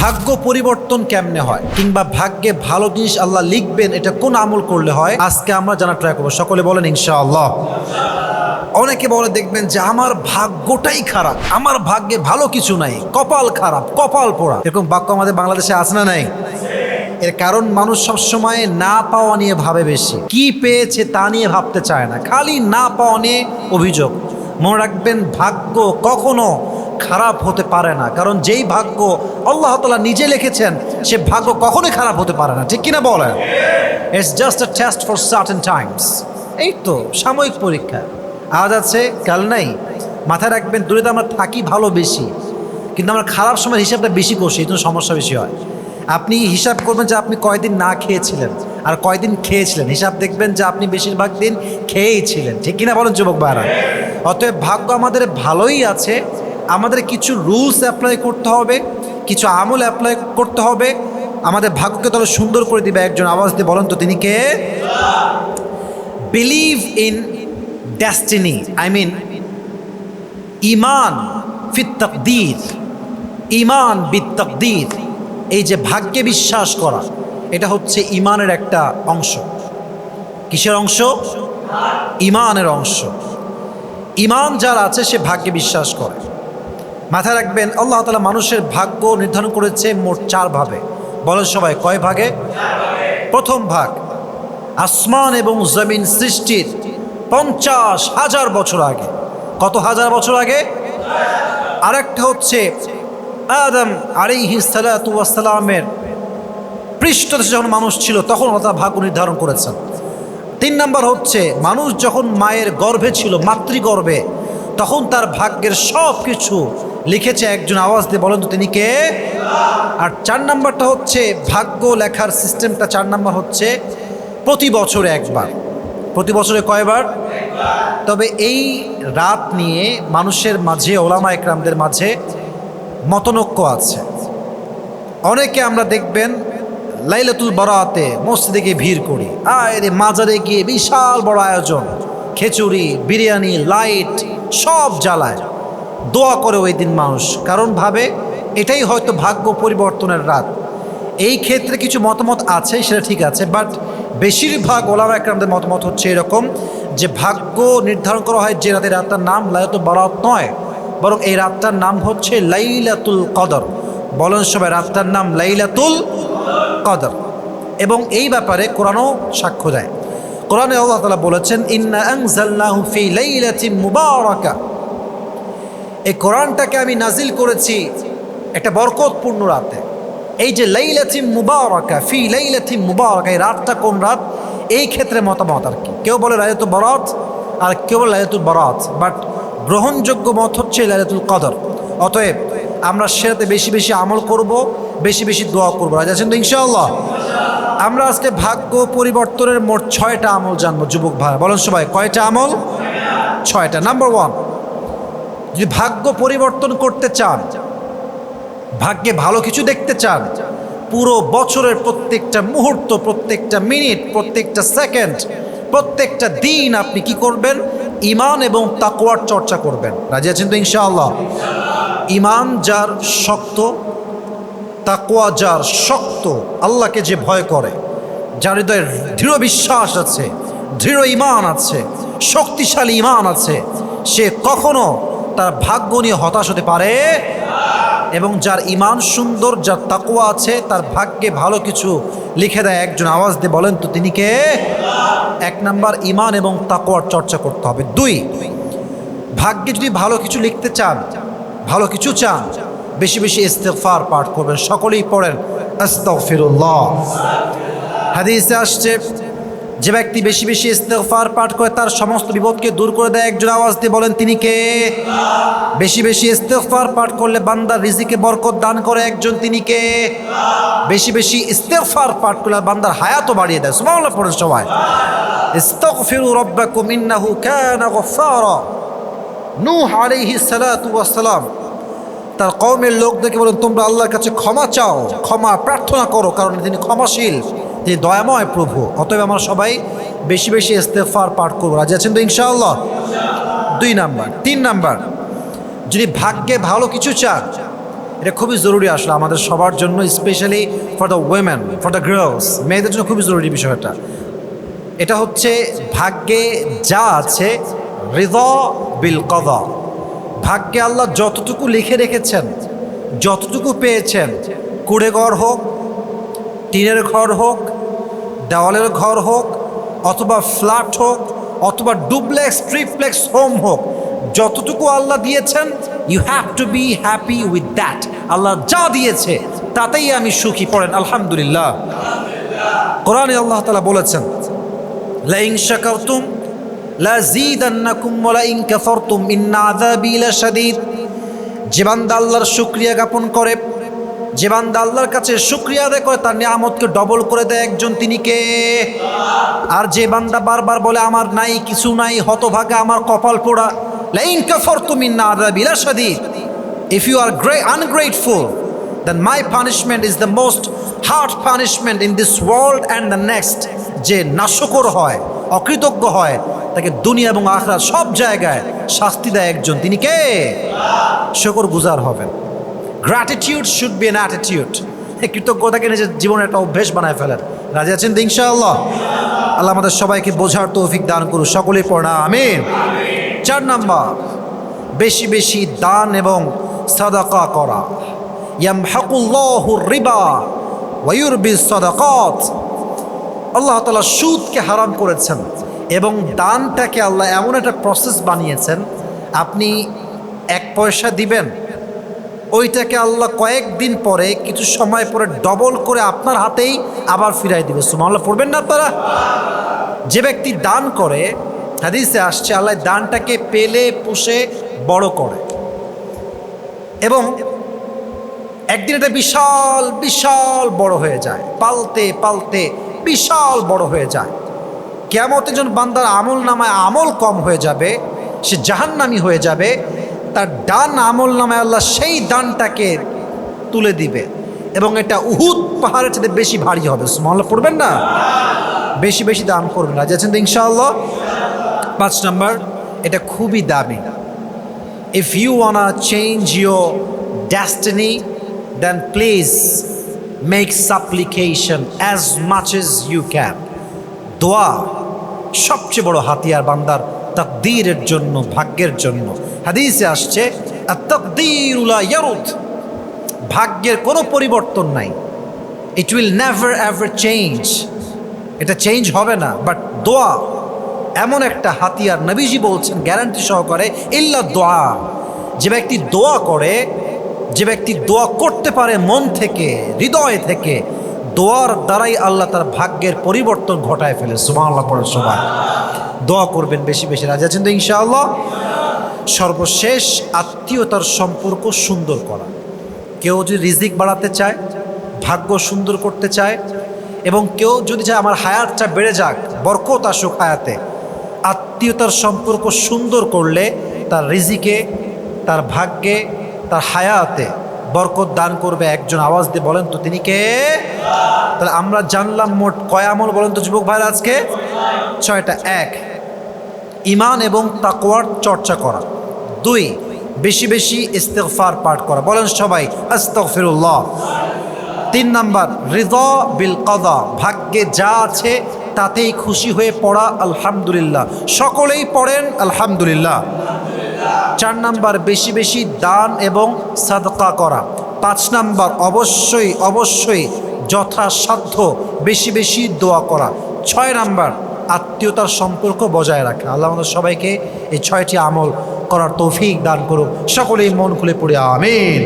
ভাগ্য পরিবর্তন কেমনে হয়? কিংবা ভাগ্যে ভালো জিনিস আল্লাহ লিখবেন, এটা কোন আমল করলে হয়? আজকে আমরা জানা ট্রাই করব। সকলে বলেন, ইনশাআল্লাহ। অনেকে বলে, দেখবেন যে আমার ভাগ্যটাই খারাপ। আমার ভাগ্যে ভালো কিছু নাই। কপাল খারাপ, কপাল পোড়া। এরকম বাক্য আমাদের বাংলাদেশে আছে না নাই? এর কারণ মানুষ সবসময় না পাওয়া নিয়ে ভাবে বেশি। কি পেয়েছে তা নিয়ে ভাবতে চায় না। খালি না পাওয়া নিয়ে অভিযোগ। মনে রাখবেন, ভাগ্য কখনো খারাপ হতে পারে না। কারণ যেই ভাগ্য আল্লাহ তালা নিজে লিখেছেন, সে ভাগ্য কখনোই খারাপ হতে পারে না। ঠিক কিনা বলেন? It's just a test for certain times এই তো, সাময়িক পরীক্ষা। আজ আছে? কাল নাই? মাথায় রাখবেন, দূরে তো আমরা থাকি ভালো বেশি। কিন্তু আমরা খারাপ সময় হিসাবটা বেশি করছি, এই জন্য সমস্যা বেশি হয়। আপনি হিসাব করবেন যে আপনি কয়দিন না খেয়েছিলেন আর কয়দিন খেয়েছিলেন। হিসাব দেখবেন যে আপনি বেশিরভাগ দিন খেয়েই ছিলেন। ঠিক কিনা বলেন যুবক ভাইরা? অতএব ভাগ্য আমাদের ভালোই আছে আমাদের কিছু রুলস অ্যাপ্লাই করতে হবে, কিছু আমল অ্যাপ্লাই করতে হবে। আমাদের ভাগ্যকে তাহলে সুন্দর করে দিবে একজন আওয়াজ দিয়ে বলেন তো, তিনি কে? Believe in destiny I mean ইমান ফিত তকদির ইমান বিত তকদির এই যে ভাগ্যে বিশ্বাস করা, এটা হচ্ছে ইমানের একটা অংশ। কিসের অংশ? ইমানের অংশ। ইমান যার আছে, সে ভাগ্যে বিশ্বাস করে। মাথায় রাখবেন, আল্লাহ তালা মানুষের ভাগ্য নির্ধারণ করেছে মোট চার ভাবে বলেন সবাই, কয় ভাগে? প্রথম ভাগ, আসমান এবং জমিন সৃষ্টির পঞ্চাশ হাজার বছর আগে। কত হাজার বছর আগে? আরেকটা হচ্ছে আদম আলিহি সালাতামের পৃষ্ঠদেশে যখন মানুষ ছিল, তখন তার ভাগ্য নির্ধারণ করেছেন। তিন নাম্বার হচ্ছে, মানুষ যখন মায়ের গর্ভে ছিল, মাতৃগর্ভে, তখন তার ভাগ্যের সব কিছু লিখেছে একজন আওয়াজ দিয়ে, বলেন তো তিনি কে? আর চার নাম্বারটা হচ্ছে, ভাগ্য লেখার সিস্টেমটা চার নাম্বার হচ্ছে, প্রতি বছরে একবার। প্রতি বছরে কয়বার? তবে এই রাত নিয়ে মানুষের মাঝে, ওলামা একরামদের মাঝে মতনৈক্য আছে। অনেকে আমরা দেখবেন লাইলাতুল বরাতে মসজিদে গিয়ে ভিড় করি। আরে মাজারে গিয়ে বিশাল বড় আয়োজন। খিচুড়ি, বিরিয়ানি, লাইট, সব জ্বালায়। দোয়া করে ওই দিন মানুষ। কারণ ভাবে, এটাই হয়তো ভাগ্য পরিবর্তনের রাত। এই ক্ষেত্রে কিছু মতামত আছে, সেটা ঠিক আছে বাট বেশিরভাগ ওলামা একরামদের মতামত হচ্ছে এরকম যে, ভাগ্য নির্ধারণ করা হয় যে রাতের রাতটার নাম লাইলাতুল বরাত নয়, বরং এই রাতটার নাম হচ্ছে লাইলাতুল কদর। বলেন সবাই, রাতটার নাম লাইলাতুল কদর। এবং এই ব্যাপারে কোরআনও সাক্ষ্য দেয়। কোরআনে আল্লাহ তালা বলেছেন, ইন্না ফি লাইলাতিন মুবারাকা। এই কোরআনটাকে আমি নাজিল করেছি একটা বরকতপূর্ণ রাতে। এই যে লাইলাতিম মুবারকা, ফি লাইলাতিম মুবারকা, এই রাতটা কোন রাত? এই ক্ষেত্রে মতামত আর কি। কেউ বলে লাইলাতুল বরাত, আর কেউ বলে লাইলাতুল বরাত বাট গ্রহণযোগ্য মত হচ্ছে লাইলাতুল কদর। অতএব আমরা সেটাতে বেশি বেশি আমল করব, বেশি বেশি দোয়া করব। রাজা আছেন তো ইনশাআল্লাহ? আমরা আজকে ভাগ্য পরিবর্তনের মোট ছয়টা আমল জানব, যুবক ভাই। বলেন সবাই, কয়টা আমল? ছয়টা। নাম্বার ওয়ান যদি ভাগ্য পরিবর্তন করতে চান, ভাগ্যে ভালো কিছু দেখতে চান, পুরো বছরের প্রত্যেকটা মুহূর্ত, প্রত্যেকটা মিনিট, প্রত্যেকটা সেকেন্ড, প্রত্যেকটা দিন আপনি কি করবেন? ইমান এবং তাকুয়ার চর্চা করবেন। রাজি আছেন তো ইনশাআল্লাহ? ইমান যার শক্ত তাকুয়া যার শক্ত, আল্লাহকে যে ভয় করে, যার হৃদয়ে দৃঢ় বিশ্বাস আছে, দৃঢ় ইমান আছে, শক্তিশালী ইমান আছে, সে কখনো তার ভাগ্য নিয়ে হতাশ হতে পারে। এবং যার ইমান সুন্দর, যার তাকুয়া আছে, তার ভাগ্যে ভালো কিছু লিখে দেয়, একজন আওয়াজ দিয়ে বলেন, তো তিনি কে? এক নাম্বার ইমান এবং তাকুয়ার চর্চা করতে হবে। দুই, ভাগ্যে যদি ভালো কিছু লিখতে চান, ভালো কিছু চান, বেশি বেশি ইস্তেফার পাঠ করবেন। সকলেই পড়েন, আস্তাগফিরুল্লাহ। হাদিসে আসছে যে ব্যক্তি বেশি বেশি ইস্তেগফার পাঠ করে তার সমস্ত বিপদকে দূর করে দেয় একজন আওয়াজ দিয়ে বলেন, তিনি কে? বেশি বেশি ইস্তেগফার পাঠ করলে বান্দার রিজিকে বরকত দান করে, একজন তিনি কে? বেশি বেশি ইস্তেফার পাঠ করলে বান্দার হায়াতও বাড়িয়ে দেয়। সুবহানাল্লাহ পড়েন সবাই। ইস্তাগফিরু রাব্বাকুম ইন্নাহু কানা গফফারা। নূহ আলাইহিস সালাম তার কওমের লোকদেরকে বলেন, তোমরা আল্লাহর কাছে ক্ষমা চাও, ক্ষমা প্রার্থনা করো, কারণ তিনি ক্ষমাশীল। তিনি দয়াময় প্রভু, অতএব আমরা সবাই বেশি বেশি ইস্তেফার পাঠ করব। রাজি আছেন তো ইনশাআল্লাহ? দুই নাম্বার, তিন নাম্বার, যদি ভাগ্যে ভালো কিছু চান এটা খুবই জরুরি আসলে আমাদের সবার জন্য specially for the women for the girls মেয়েদের জন্য খুবই জরুরি বিষয়টা। এটা হচ্ছে ভাগ্যে যা আছে হৃদ বিল কদা। ভাগ্যে আল্লাহ যতটুকু লিখে রেখেছেন, যতটুকু পেয়েছেন কুড়ে ঘর হোক, টিনের ঘর হোক দেওয়ালের ঘর হোক, অথবা ফ্ল্যাট হোক, অথবা ডুপ্লেক্স, ট্রিপ্লেক্স, হোম হোক, যতটুকু আল্লাহ দিয়েছেন you have to be happy with that Allah যা দিয়েছে, তাতেই আমি সুখী। পড়েন, আলহামদুলিল্লাহ। কোরআনে আল্লাহ তালা বলেছেন লাইং শাকারতুম লাযীদান্নাকুম ওয়া বান্দা আল্লাহর শুকরিয়া জ্ঞাপন করে যে বান্দা আল্লাহর কাছে শুকরিয়া আদায় করে, তার নিয়ামতকে ডবল করে দেয় একজন তিনি কে? আর যে বান্দা বারবার বলে, আমার নাই, কিছু নাই, হতভাগা, আমার কপাল পোড়া। লাইন কাফারতুম ইন্না আযাবি লাশাদীদ if you are grey ungrateful then my punishment is the most hard punishment in this world and the next. যে নাশকর হয়, অকৃতজ্ঞ হয়, তাকে দুনিয়া এবং আখরা সব জায়গায় শাস্তি দেয় একজন। তিনি কে? শকর গুজার হবেন। Gratitude should be an attitude কৃতজ্ঞতাকে নিজের জীবনে একটা অভ্যেস বানায় ফেলেন। রাজি আছেন তো ইনশাআল্লাহ? আল্লাহ আমাদের সবাইকে বোঝার তৌফিক দান করুন সকলেই পড়া আমিন। চার নাম্বার, বেশি বেশি দান এবং সাদাকা করা। রিবা ওয়ায়ুরবি সাদাকাত। আল্লাহ তাআলা সুদকে হারাম করেছেন এবং দানটাকে আল্লাহ এমন একটা প্রসেস বানিয়েছেন, আপনি এক পয়সা দিবেন ওইটাকে আল্লাহ কয়েকদিন পরে, কিছু সময় পরে ডবল করে আপনার হাতেই আবার ফিরাই দিবে। সুমাল্লাহ পড়বেন না আপনারা? যে ব্যক্তি দান করে, হাদিসে আসছে, আল্লাহ দানটাকে পেলে, পুষে, বড় করে। এবং একদিন এটা বিশাল বিশাল বড় হয়ে যায়। পালতে পালতে বিশাল বড় হয়ে যায়। কেমতের একজন বান্দার আমল নামায় আমল কম হয়ে যাবে, সে জাহান্নামি হয়ে যাবে তার ডান আমল নামায় আল্লাহ সেই দানটাকে তুলে দিবে। এবং এটা উহুদ পাহাড়ের সাথে বেশি ভারী হবে। সুমহল্লা পড়বেন না? বেশি বেশি দান করবেন না। আছেন তো ইনশাআল্লাহ? পাঁচ নম্বর, এটা খুবই দামি। If you wanna change your destiny then please make supplication as much as you can দোয়া সবচেয়ে বড় হাতিয়ার বান্দার তাকদীরের জন্য, ভাগ্যের জন্য। হাদিসে আসছে ভাগ্যের কোনো পরিবর্তন নাই। It will never ever change এটা চেঞ্জ হবে না বাট দোয়া, এমন একটা হাতিয়ার নবীজি বলছেন গ্যারান্টি সহকারে, ইল্লা দোয়া যে ব্যক্তি দোয়া করে, যে ব্যক্তি দোয়া করতে পারে মন থেকে, হৃদয় থেকে, দোয়ার দ্বারাই আল্লাহ তার ভাগ্যের পরিবর্তন ঘটায় ফেলে। সুমা আল্লাহ পড়ে সবাই। দোয়া করবেন বেশি বেশি রাজি আছেন তো ইনশাআল্লাহ? সর্বশেষ আত্মীয়তার সম্পর্ক সুন্দর করা। কেউ যদি রিজিক বাড়াতে চায়, ভাগ্য সুন্দর করতে চায়, এবং কেউ যদি চায় আমার হায়াতটা বেড়ে যাক, বরকত আসুক হায়াতে, আত্মীয়তার সম্পর্ক সুন্দর করলে তার রিজিকে, তার ভাগ্যে, তার হায়াতে বরকত দান করবে একজন আওয়াজ দিয়ে বলেন তো তিনি কে? তাহলে আমরা জানলাম মোট কয় আমল বলেন তো যুবক ভাইরা আজকে? ছয়টা। এক ইমান এবং তাকওয়ার চর্চা করা। দুই, বেশি বেশি ইস্তেগফার পাঠ করা। বলেন সবাই, আস্তাগফিরুল্লাহ। তিন নাম্বার হৃদয় বিল কদা। ভাগ্যে যা আছে তাতেই খুশি হয়ে পড়া, আলহামদুলিল্লাহ। সকলেই পড়েন, আলহামদুলিল্লাহ। চার নাম্বার, বেশি বেশি দান এবং সাদকা করা। পাঁচ নাম্বার, অবশ্যই অবশ্যই যথাসাধ্য বেশি বেশি দোয়া করা। ছয় নাম্বার, আত্মীয়তার সম্পর্ক বজায় রাখা। আল্লাহ সবাইকে এই ছয়টি আমল করার তৌফিক দান করুক। সকলেই মন খুলে পড়ে আমিন।